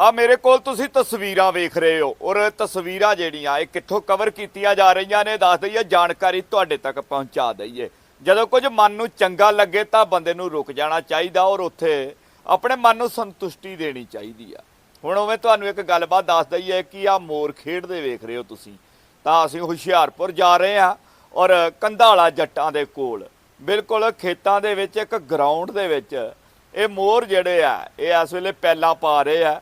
ਆ ਮੇਰੇ ਕੋਲ ਤੁਸੀਂ ਤਸਵੀਰਾਂ ਵੇਖ ਰਹੇ ਹੋ ਔਰ ਤਸਵੀਰਾਂ ਜਿਹੜੀਆਂ ਇਹ ਕਿੱਥੋਂ ਕਵਰ ਕੀਤੀਆਂ ਜਾ ਰਹੀਆਂ ਨੇ, ਦੱਸ ਦਈਏ, ਜਾਣਕਾਰੀ ਤੁਹਾਡੇ ਤੱਕ ਪਹੁੰਚਾ ਦਈਏ। ਜਦੋਂ ਕੁਝ ਮਨ ਨੂੰ ਚੰਗਾ ਲੱਗੇ ਤਾਂ ਬੰਦੇ ਨੂੰ ਰੁਕ ਜਾਣਾ ਚਾਹੀਦਾ ਔਰ ਉੱਥੇ ਆਪਣੇ ਮਨ ਨੂੰ ਸੰਤੁਸ਼ਟੀ ਦੇਣੀ ਚਾਹੀਦੀ ਆ। ਹੁਣ ਉਵੇਂ ਤੁਹਾਨੂੰ ਇੱਕ ਗੱਲਬਾਤ ਦੱਸ ਦਈਏ ਕਿ ਆ ਮੋਰ ਖੇਡਦੇ ਵੇਖ ਰਹੇ ਹੋ ਤੁਸੀਂ। ਤਾਂ ਅਸੀਂ ਹੁਸ਼ਿਆਰਪੁਰ ਜਾ ਰਹੇ ਹਾਂ ਔਰ ਕੰਧਾਲਾ ਜੱਟਾਂ ਦੇ ਕੋਲ। ਬਿਲਕੁਲ ਖੇਤਾਂ ਦੇ ਵਿੱਚ, ਇੱਕ ਗਰਾਊਂਡ ਦੇ ਵਿੱਚ ਇਹ ਮੋਰ ਜਿਹੜੇ ਆ, ਇਹ ਇਸ ਵੇਲੇ ਪੈਲਾਂ ਪਾ ਰਹੇ ਆ।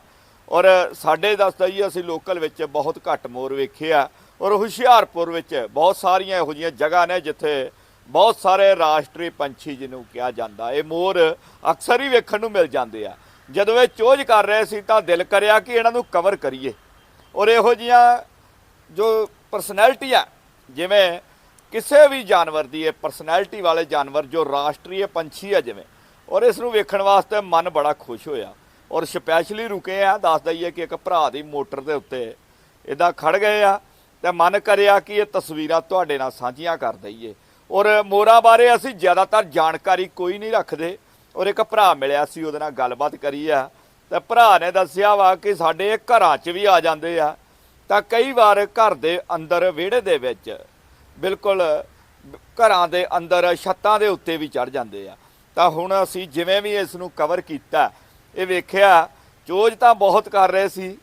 ਔਰ ਸਾਡੇ ਦੱਸਦਾ ਜੀ, ਅਸੀਂ ਲੋਕਲ ਵਿੱਚ ਬਹੁਤ ਘੱਟ ਮੋਰ ਵੇਖੇ ਆ। ਔਰ ਹੁਸ਼ਿਆਰਪੁਰ ਵਿੱਚ ਬਹੁਤ ਸਾਰੀਆਂ ਇਹੋ ਜਿਹੀਆਂ ਜਗ੍ਹਾ ਨੇ ਜਿੱਥੇ ਬਹੁਤ ਸਾਰੇ ਰਾਸ਼ਟਰੀ ਪੰਛੀ ਜਿਹਨੂੰ ਕਿਹਾ ਜਾਂਦਾ। ਇਹ ਮੋਰ ਅਕਸਰ ਹੀ ਵੇਖਣ ਨੂੰ ਮਿਲ ਜਾਂਦੇ ਆ। ਜਦੋਂ ਇਹ ਚੋਜ ਕਰ ਰਹੇ ਸੀ ਤਾਂ ਦਿਲ ਕਰਿਆ ਕਿ ਇਹਨਾਂ ਨੂੰ ਕਵਰ ਕਰੀਏ। ਔਰ ਇਹੋ ਜਿਹੀਆਂ ਜੋ ਪਰਸਨੈਲਿਟੀ ਆ, ਜਿਵੇਂ ਕਿਸੇ ਵੀ ਜਾਨਵਰ ਦੀ, ਇਹ ਪਰਸਨੈਲਿਟੀ ਵਾਲੇ ਜਾਨਵਰ ਜੋ ਰਾਸ਼ਟਰੀ ਪੰਛੀ ਆ ਜਿਵੇਂ, ਔਰ ਇਸ ਨੂੰ ਵੇਖਣ ਵਾਸਤੇ ਮਨ ਬੜਾ ਖੁਸ਼ ਹੋਇਆ। ਔਰ ਸਪੈਸ਼ਲੀ ਰੁਕੇ ਆ, ਦੱਸ ਦਈਏ ਕਿ ਇੱਕ ਭਰਾ ਦੀ ਮੋਟਰ ਦੇ ਉੱਤੇ ਇਦਾਂ ਖੜ ਗਏ ਆ ਤੇ ਮਨ ਕਰਿਆ ਕਿ ਇਹ ਤਸਵੀਰਾਂ ਤੁਹਾਡੇ ਨਾਲ ਸਾਂਝੀਆਂ ਕਰ ਦਈਏ। ਔਰ ਮੋਰਾਂ ਬਾਰੇ ਅਸੀਂ ਜ਼ਿਆਦਾਤਰ ਜਾਣਕਾਰੀ ਕੋਈ ਨਹੀਂ ਰੱਖਦੇ। ਔਰ ਇੱਕ ਭਰਾ ਮਿਲਿਆ ਸੀ, ਉਹਦੇ ਨਾਲ ਗੱਲਬਾਤ ਕਰੀ ਆ ਤੇ ਭਰਾ ਨੇ ਦੱਸਿਆ ਵਾ ਕਿ ਸਾਡੇ ਇਹ ਘਰਾਂ 'ਚ ਵੀ ਆ ਜਾਂਦੇ ਆ। ਤਾਂ ਕਈ ਵਾਰ ਘਰ ਦੇ ਅੰਦਰ ਵਿਹੜੇ ਦੇ ਵਿੱਚ ਬਿਲਕੁਲ ਘਰਾਂ ਦੇ ਅੰਦਰ ਛੱਤਾਂ ਦੇ ਉੱਤੇ ਵੀ ਚੜ ਜਾਂਦੇ ਆ। ਤਾਂ ਹੁਣ ਅਸੀਂ ਜਿਵੇਂ ਵੀ ਇਸ ਨੂੰ ਕਵਰ ਕੀਤਾ ਇਹ ਵੇਖਿਆ, ਚੋਜ ਤਾਂ ਬਹੁਤ ਕਰ ਰਹੇ ਸੀ,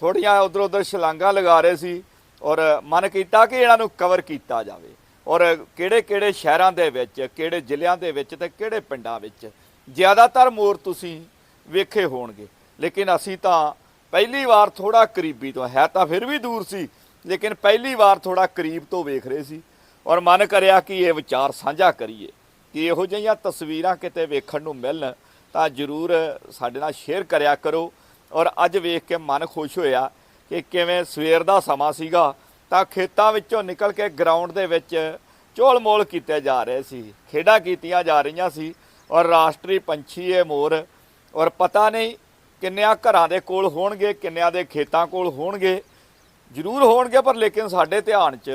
ਥੋੜੀਆਂ ਉਧਰ ਉਧਰ ਛਲਾਂਗਾਂ ਲਗਾ ਰਹੇ ਸੀ ਔਰ ਮਨ ਕੀਤਾ ਕਿ ਇਹਨਾਂ ਨੂੰ ਕਵਰ ਕੀਤਾ ਜਾਵੇ। ਔਰ ਕਿਹੜੇ ਕਿਹੜੇ ਸ਼ਹਿਰਾਂ ਦੇ ਵਿੱਚ, ਕਿਹੜੇ ਜ਼ਿਲ੍ਹਿਆਂ ਦੇ ਵਿੱਚ ਤੇ ਕਿਹੜੇ ਪਿੰਡਾਂ ਵਿੱਚ ਜ਼ਿਆਦਾਤਰ ਮੋਰ ਤੁਸੀਂ ਵੇਖੇ ਹੋਣਗੇ। ਲੇਕਿਨ ਅਸੀਂ ਤਾਂ ਪਹਿਲੀ ਵਾਰ ਥੋੜਾ ਕਰੀਬੀ ਤੋਂ, ਹੈ ਤਾਂ ਫਿਰ ਵੀ ਦੂਰ ਸੀ, ਲੇਕਿਨ ਪਹਿਲੀ ਵਾਰ ਥੋੜਾ ਕਰੀਬ ਤੋਂ ਵੇਖ ਰਹੇ ਸੀ। ਔਰ ਮਨ ਕਰਿਆ ਕਿ ਇਹ ਵਿਚਾਰ ਸਾਂਝਾ ਕਰੀਏ, ਕਿ ਇਹੋ ਜਿਹੀਆਂ ਤਸਵੀਰਾਂ ਕਿਤੇ ਵੇਖਣ ਨੂੰ ਮਿਲਣ ਤਾਂ ਜਰੂਰ ਸਾਡੇ ਨਾਲ ਸ਼ੇਅਰ ਕਰਿਆ ਕਰੋ। ਔਰ ਅੱਜ ਵੇਖ ਕੇ ਮਨ ਖੁਸ਼ ਹੋਇਆ ਕਿ ਕਿਵੇਂ ਸਵੇਰ ਦਾ ਸਮਾਂ ਸੀਗਾ, ਤਾਂ ਖੇਤਾਂ ਵਿੱਚੋਂ ਨਿਕਲ ਕੇ ਗਰਾਊਂਡ ਦੇ ਵਿੱਚ ਚੋਲ ਮੋਲ ਕੀਤੇ ਜਾ ਰਹੇ ਸੀ, ਖੇਡਾਂ ਕੀਤੀਆਂ ਜਾ ਰਹੀਆਂ ਸੀ, ਔਰ ਰਾਸ਼ਟਰੀ ਪੰਛੀ ਇਹ ਮੋਰ, ਔਰ ਪਤਾ ਨਹੀਂ ਕਿੰਨਿਆਂ ਘਰਾਂ ਦੇ ਕੋਲ ਹੋਣਗੇ, ਕਿੰਨਿਆਂ ਦੇ ਖੇਤਾਂ ਕੋਲ ਹੋਣਗੇ, ਜ਼ਰੂਰ ਹੋਣਗੇ, ਪਰ ਲੇਕਿਨ ਸਾਡੇ ਧਿਆਨ 'ਚ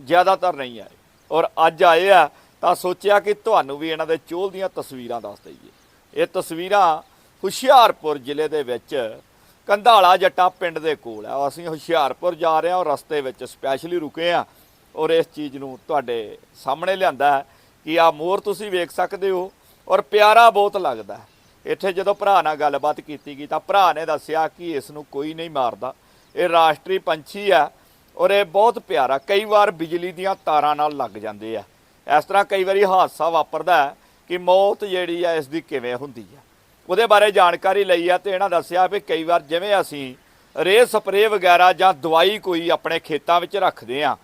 ਜ਼ਿਆਦਾਤਰ ਨਹੀਂ ਆਏ। ਔਰ ਅੱਜ ਆਏ ਆ, ਤਾਂ ਸੋਚਿਆ ਕਿ ਤੁਹਾਨੂੰ ਵੀ ਇਹਨਾਂ ਦੇ ਚੋਲ ਦੀਆਂ ਤਸਵੀਰਾਂ ਦੱਸ ਦਈਏ। ਇਹ ਤਸਵੀਰਾਂ ਹੁਸ਼ਿਆਰਪੁਰ ਜ਼ਿਲ੍ਹੇ ਦੇ ਵਿੱਚ ਕੰਧਾਲਾ ਜੱਟਾ ਪਿੰਡ ਦੇ ਕੋਲ ਆ। ਅਸੀਂ ਹੁਸ਼ਿਆਰਪੁਰ ਜਾ ਰਹੇ ਹਾਂ ਔਰ ਰਸਤੇ ਵਿੱਚ ਸਪੈਸ਼ਲੀ ਰੁਕੇ ਆ ਔਰ ਇਸ ਚੀਜ਼ ਨੂੰ ਤੁਹਾਡੇ ਸਾਹਮਣੇ ਲਿਆਂਦਾ ਹੈ ਕਿ ਆ ਮੋਰ ਤੁਸੀਂ ਵੇਖ ਸਕਦੇ ਹੋ ਔਰ ਪਿਆਰਾ ਬਹੁਤ ਲੱਗਦਾ ਇੱਥੇ ਜਦੋਂ ਭਰਾ ਨਾਲ ਗੱਲਬਾਤ ਕੀਤੀ ਗਈ ਤਾਂ ਭਰਾ ਨੇ ਦੱਸਿਆ ਕਿ ਇਸ ਨੂੰ ਕੋਈ ਨਹੀਂ ਮਾਰਦਾ। ਇਹ ਰਾਸ਼ਟਰੀ ਪੰਛੀ ਆ ਔਰ ਇਹ ਬਹੁਤ ਪਿਆਰਾ, ਕਈ ਵਾਰ ਬਿਜਲੀ ਦੀਆਂ ਤਾਰਾਂ ਨਾਲ ਲੱਗ ਜਾਂਦੇ ਆ। ਇਸ ਤਰ੍ਹਾਂ ਕਈ ਵਾਰੀ ਹਾਦਸਾ ਵਾਪਰਦਾ ਹੈ ਕਿ ਮੌਤ ਜਿਹੜੀ ਆ, ਇਸ ਦੀ ਕਿਵੇਂ ਹੁੰਦੀ ਆ। ਉਹਦੇ ਬਾਰੇ ਜਾਣਕਾਰੀ ਲਈ ਆ ਤੇ ਇਹਨਾਂ ਦੱਸਿਆ ਵੀ ਕਈ ਵਾਰ ਜਿਵੇਂ ਅਸੀਂ ਰੇ ਸਪਰੇ ਵਗੈਰਾ ਜਾਂ ਦਵਾਈ ਕੋਈ ਆਪਣੇ ਖੇਤਾਂ ਵਿੱਚ ਰੱਖਦੇ ਆ,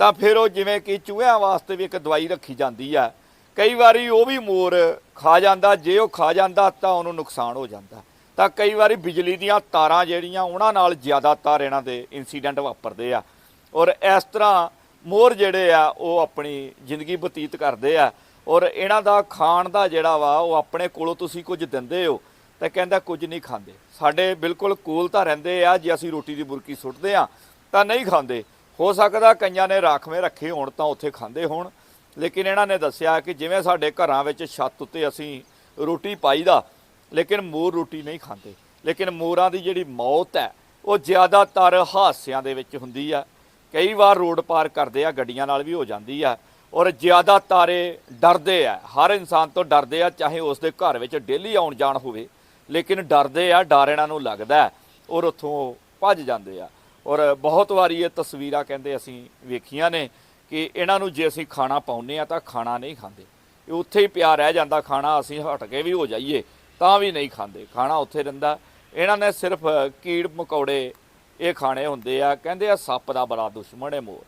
ਤਾਂ ਫਿਰ ਉਹ ਜਿਵੇਂ ਕਿ ਚੂਹਿਆਂ ਵਾਸਤੇ ਵੀ ਇੱਕ ਦਵਾਈ ਰੱਖੀ ਜਾਂਦੀ ਆ। ਕਈ ਵਾਰੀ ਉਹ ਵੀ ਮੋਰ ਖਾ ਜਾਂਦਾ, ਜੇ ਉਹ ਖਾ ਜਾਂਦਾ ਤਾਂ ਉਹਨੂੰ ਨੁਕਸਾਨ ਹੋ ਜਾਂਦਾ। ਤਾਂ ਕਈ ਵਾਰੀ ਬਿਜਲੀ ਦੀਆਂ ਤਾਰਾਂ ਜਿਹੜੀਆਂ, ਉਹਨਾਂ ਨਾਲ ਜ਼ਿਆਦਾਤਰ ਇਹਨਾਂ ਦੇ ਇਨਸੀਡੈਂਟ ਵਾਪਰਦੇ ਆ। ਔਰ ਇਸ ਤਰ੍ਹਾਂ ਮੋਰ ਜਿਹੜੇ ਆ, ਉਹ ਆਪਣੀ ਜ਼ਿੰਦਗੀ ਬਤੀਤ ਕਰਦੇ ਆ। ਔਰ ਇਹਨਾਂ ਦਾ ਖਾਣ ਦਾ ਜਿਹੜਾ ਵਾ, ਉਹ ਆਪਣੇ ਕੋਲੋਂ ਤੁਸੀਂ ਕੁਝ ਦਿੰਦੇ ਹੋ, ਤਾਂ ਕਹਿੰਦਾ ਕੁਝ ਨਹੀਂ ਖਾਂਦੇ। ਸਾਡੇ ਬਿਲਕੁਲ ਕੋਲ ਤਾਂ ਰਹਿੰਦੇ ਆ, ਜੇ ਅਸੀਂ ਰੋਟੀ ਦੀ ਬੁਰਕੀ ਸੁੱਟਦੇ ਆ ਤਾਂ ਨਹੀਂ ਖਾਂਦੇ। ਹੋ ਸਕਦਾ ਕਈਆਂ ਨੇ ਰਾਖਵੇਂ ਰੱਖੇ ਹੋਣ ਤਾਂ ਉੱਥੇ ਖਾਂਦੇ ਹੋਣ, ਲੇਕਿਨ ਇਹਨਾਂ ਨੇ ਦੱਸਿਆ ਕਿ ਜਿਵੇਂ ਸਾਡੇ ਘਰਾਂ ਵਿੱਚ ਛੱਤ ਉੱਤੇ ਅਸੀਂ ਰੋਟੀ ਪਾਈਦਾ, ਲੇਕਿਨ ਮੋਰ ਰੋਟੀ ਨਹੀਂ ਖਾਂਦੇ। ਲੇਕਿਨ ਮੋਰਾਂ ਦੀ ਜਿਹੜੀ ਮੌਤ ਹੈ, ਉਹ ਜ਼ਿਆਦਾਤਰ ਹਾਦਸਿਆਂ ਦੇ ਵਿੱਚ ਹੁੰਦੀ ਆ। ਕਈ ਵਾਰ ਰੋਡ ਪਾਰ ਕਰਦੇ ਆ, ਗੱਡੀਆਂ ਨਾਲ ਵੀ ਹੋ ਜਾਂਦੀ ਆ। ਔਰ ਜ਼ਿਆਦਾ ਤਾਰੇ ਡਰਦੇ ਆ। ਹਰ ਇਨਸਾਨ ਤੋਂ ਡਰਦੇ ਆ, ਚਾਹੇ ਉਸ ਦੇ ਘਰ ਵਿੱਚ ਡੇਲੀ ਆਉਣ ਜਾਣ ਹੋਵੇ, ਲੇਕਿਨ ਡਰਦੇ ਆ, ਡਰ ਇਹਨਾਂ ਨੂੰ ਲੱਗਦਾ ਔਰ ਉੱਥੋਂ ਭੱਜ ਜਾਂਦੇ ਆ। ਔਰ ਬਹੁਤ ਵਾਰੀ ਇਹ ਤਸਵੀਰਾਂ ਕਹਿੰਦੇ ਅਸੀਂ ਵੇਖੀਆਂ ਨੇ ਕਿ ਇਹਨਾਂ ਨੂੰ ਜੇ ਅਸੀਂ ਖਾਣਾ ਪਾਉਂਦੇ ਆ ਤਾਂ ਖਾਣਾ ਨਹੀਂ ਖਾਂਦੇ। ਇਹ ਉੱਥੇ ਹੀ ਪਿਆ ਰਹਿ ਜਾਂਦਾ ਖਾਣਾ, ਅਸੀਂ ਹਟ ਕੇ ਵੀ ਹੋ ਜਾਈਏ ਤਾਂ ਵੀ ਨਹੀਂ ਖਾਂਦੇ। ਖਾਣਾ ਉੱਥੇ ਰਹਿੰਦਾ ਇਹਨਾਂ ਨੇ ਸਿਰਫ ਕੀੜ ਮਕੌੜੇ ਇਹ ਖਾਣੇ ਹੁੰਦੇ ਆ। ਕਹਿੰਦੇ ਆ, ਸੱਪ ਦਾ ਬੜਾ ਦੁਸ਼ਮਣ ਹੈ ਮੋਰ।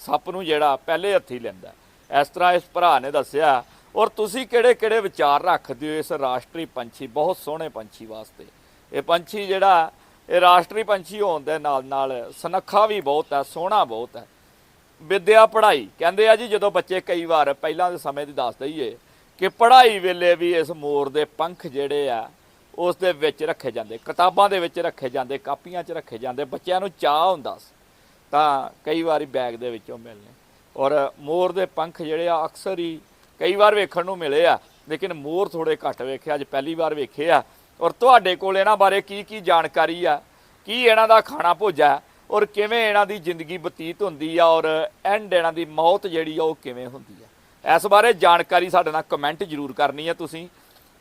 ਸੱਪ ਨੂੰ ਜਿਹੜਾ ਪਹਿਲੇ ਹੱਥੀ ਲੈਂਦਾ। ਇਸ ਤਰ੍ਹਾਂ ਇਸ ਭਰਾ ਨੇ ਦੱਸਿਆ, ਔਰ ਤੁਸੀਂ ਕਿਹੜੇ ਕਿਹੜੇ ਵਿਚਾਰ ਰੱਖਦੇ ਹੋ ਇਸ ਰਾਸ਼ਟਰੀ ਪੰਛੀ? ਬਹੁਤ ਸੋਹਣੇ ਪੰਛੀ ਵਾਸਤੇ। ਇਹ ਪੰਛੀ ਜਿਹੜਾ, ਇਹ ਰਾਸ਼ਟਰੀ ਪੰਛੀ ਹੋਣ ਦੇ ਨਾਲ ਨਾਲ ਸੁਨੱਖਾ ਵੀ ਬਹੁਤ ਹੈ, ਸੋਹਣਾ ਬਹੁਤ ਹੈ। ਵਿਦਿਆ ਪੜ੍ਹਾਈ, ਕਹਿੰਦੇ ਆ ਜੀ, ਜਦੋਂ ਬੱਚੇ ਕਈ ਵਾਰ ਪਹਿਲਾਂ ਦੇ ਸਮੇਂ ਦੀ ਦੱਸ ਦਈਏ ਕਿ ਪੜ੍ਹਾਈ ਵੇਲੇ ਵੀ ਇਸ ਮੋਰ ਦੇ ਪੰਖ ਜਿਹੜੇ ਆ, ਉਸ ਦੇ ਵਿੱਚ ਰੱਖੇ ਜਾਂਦੇ, ਕਿਤਾਬਾਂ ਦੇ ਵਿੱਚ ਰੱਖੇ ਜਾਂਦੇ, ਕਾਪੀਆਂ 'ਚ ਰੱਖੇ ਜਾਂਦੇ, ਬੱਚਿਆਂ ਨੂੰ ਚਾਹ ਹੁੰਦਾ ਸੀ। ਤਾਂ ਕਈ ਵਾਰੀ ਬੈਗ ਦੇ ਵਿੱਚੋਂ ਮਿਲਨੇ ਔਰ ਮੋਰ ਦੇ ਪੰਖ ਜਿਹੜੇ ਆ ਅਕਸਰ ਹੀ ਕਈ ਵਾਰ ਵੇਖਣ ਨੂੰ ਮਿਲੇ ਆ, ਲੇਕਿਨ ਮੋਰ ਥੋੜੇ ਘੱਟ ਵੇਖੇ, ਅੱਜ ਪਹਿਲੀ ਵਾਰ ਵੇਖੇ ਆ। ਔਰ ਤੁਹਾਡੇ ਕੋਲ ਇਹਨਾਂ ਬਾਰੇ ਕੀ ਕੀ ਜਾਣਕਾਰੀ ਆ? ਕੀ ਇਹਨਾਂ ਦਾ ਖਾਣਾ ਭੋਜਾ ਔਰ ਕਿਵੇਂ ਇਹਨਾਂ ਦੀ ਜ਼ਿੰਦਗੀ ਬਤੀਤ ਹੁੰਦੀ ਆ? ਔਰ ਐਂਡ ਇਹਨਾਂ ਦੀ ਮੌਤ ਜਿਹੜੀ ਆ, ਉਹ ਕਿਵੇਂ ਹੁੰਦੀ ਆ? ਇਸ ਬਾਰੇ ਜਾਣਕਾਰੀ ਸਾਡੇ ਨਾਲ ਕਮੈਂਟ ਜ਼ਰੂਰ ਕਰਨੀ ਹੈ ਤੁਸੀਂ।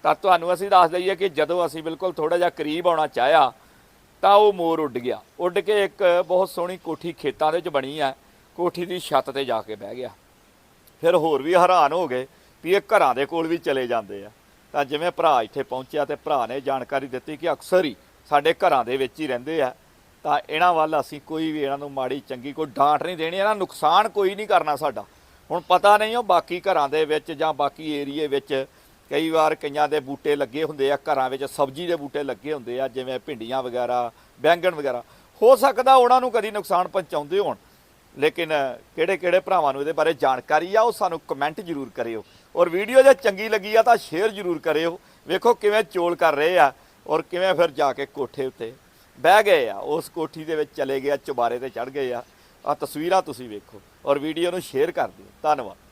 ਤਾਂ ਤੁਹਾਨੂੰ ਅਸੀਂ ਦੱਸ ਦਈਏ ਕਿ ਜਦੋਂ ਅਸੀਂ ਬਿਲਕੁਲ ਥੋੜਾ ਜਿਹਾ ਕਰੀਬ ਆਉਣਾ ਚਾਹਿਆ, ਤਾਂ ਉਹ ਮੋਰ ਉੱਡ ਗਿਆ। ਉੱਡ ਕੇ ਇੱਕ ਬਹੁਤ ਸੋਹਣੀ ਕੋਠੀ ਖੇਤਾਂ ਦੇ ਵਿੱਚ ਬਣੀ ਆ। ਕੋਠੀ ਦੀ ਛੱਤ ਤੇ ਜਾ ਕੇ ਬਹਿ ਗਿਆ। ਫਿਰ ਹੋਰ ਵੀ ਹੈਰਾਨ ਹੋ ਗਏ ਵੀ ਇਹ ਘਰਾਂ ਦੇ ਕੋਲ ਵੀ ਚਲੇ ਜਾਂਦੇ ਆ। ਤਾਂ ਜਿਵੇਂ ਭਰਾ ਇੱਥੇ ਪਹੁੰਚਿਆ ਤੇ ਭਰਾ ਨੇ ਜਾਣਕਾਰੀ ਦਿੱਤੀ ਕਿ ਅਕਸਰ ਹੀ ਸਾਡੇ ਘਰਾਂ ਦੇ ਵਿੱਚ ਹੀ ਰਹਿੰਦੇ ਆ। ਤਾਂ ਇਹਨਾਂ ਵੱਲ ਅਸੀਂ ਕੋਈ ਵੀ ਇਹਨਾਂ ਨੂੰ ਮਾੜੀ ਚੰਗੀ ਕੋਈ ਡਾਂਟ ਨਹੀਂ ਦੇਣੀ, ਇਹਨਾਂ ਨੁਕਸਾਨ ਕੋਈ ਨਹੀਂ ਕਰਨਾ ਸਾਡਾ। ਹੁਣ ਪਤਾ ਨਹੀਂ ਉਹ ਬਾਕੀ ਘਰਾਂ ਦੇ ਵਿੱਚ ਜਾਂ ਬਾਕੀ ਏਰੀਏ ਵਿੱਚ ਕਈ ਵਾਰ ਕਈਆਂ ਦੇ ਬੂਟੇ ਲੱਗੇ ਹੁੰਦੇ ਆ, ਘਰਾਂ ਵਿੱਚ ਸਬਜ਼ੀ ਦੇ ਬੂਟੇ ਲੱਗੇ ਹੁੰਦੇ ਆ, ਜਿਵੇਂ ਭਿੰਡੀਆਂ ਵਗੈਰਾ, ਬੈਂਗਣ ਵਗੈਰਾ। ਹੋ ਸਕਦਾ ਉਹਨਾਂ ਨੂੰ ਕਦੀ ਨੁਕਸਾਨ ਪਹੁੰਚਾਉਂਦੇ ਹੋਣ। ਲੇਕਿਨ ਕਿਹੜੇ ਕਿਹੜੇ ਭਰਾਵਾਂ ਨੂੰ ਇਹਦੇ ਬਾਰੇ ਜਾਣਕਾਰੀ ਆ, ਉਹ ਸਾਨੂੰ ਕਮੈਂਟ ਜ਼ਰੂਰ ਕਰਿਓ। ਔਰ ਵੀਡੀਓ ਜੇ ਚੰਗੀ ਲੱਗੀ ਆ, ਤਾਂ ਸ਼ੇਅਰ ਜ਼ਰੂਰ ਕਰਿਓ। ਵੇਖੋ ਕਿਵੇਂ ਚੋਲ ਕਰ ਰਹੇ ਆ ਔਰ ਕਿਵੇਂ ਫਿਰ ਜਾ ਕੇ ਕੋਠੇ ਉੱਤੇ ਬਹਿ ਗਏ ਆ। ਉਸ ਕੋਠੀ ਦੇ ਵਿੱਚ ਚਲੇ ਗਏ ਆ, ਚੁਬਾਰੇ ਤੇ ਚੜ ਗਏ ਆ। ਆ ਤਸਵੀਰਾਂ ਤੁਸੀਂ ਵੇਖੋ ਔਰ ਵੀਡੀਓ ਨੂੰ ਸ਼ੇਅਰ ਕਰ ਦਿਓ। ਧੰਨਵਾਦ।